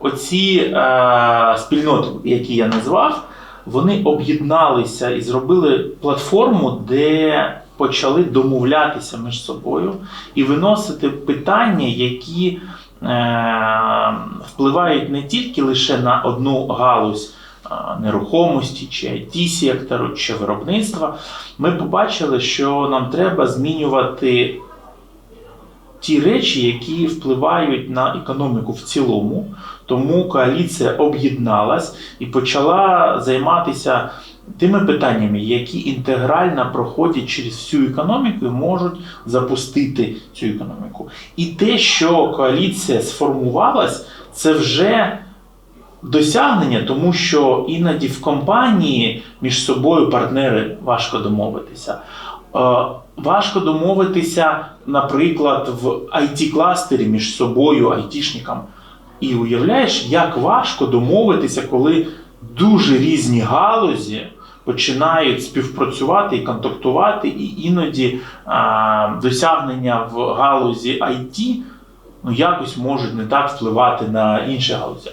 оці е, спільноти, які я назвав, вони об'єдналися і зробили платформу, де почали домовлятися між собою і виносити питання, які е, впливають не тільки лише на одну галузь нерухомості, чи it сектору, чи виробництва. Ми побачили, що нам треба змінювати ті речі, які впливають на економіку в цілому. Тому коаліція об'єдналась і почала займатися тими питаннями, які інтегрально проходять через всю економіку і можуть запустити цю економіку. І те, що коаліція сформувалась, це вже досягнення, тому що іноді в компанії між собою партнери важко домовитися. Е, Важко домовитися, наприклад, в IT-кластері між собою, айтішникам. І уявляєш, як важко домовитися, коли дуже різні галузі починають співпрацювати і контактувати, і іноді а, досягнення в галузі IT ну, якось можуть не так впливати на інші галузі.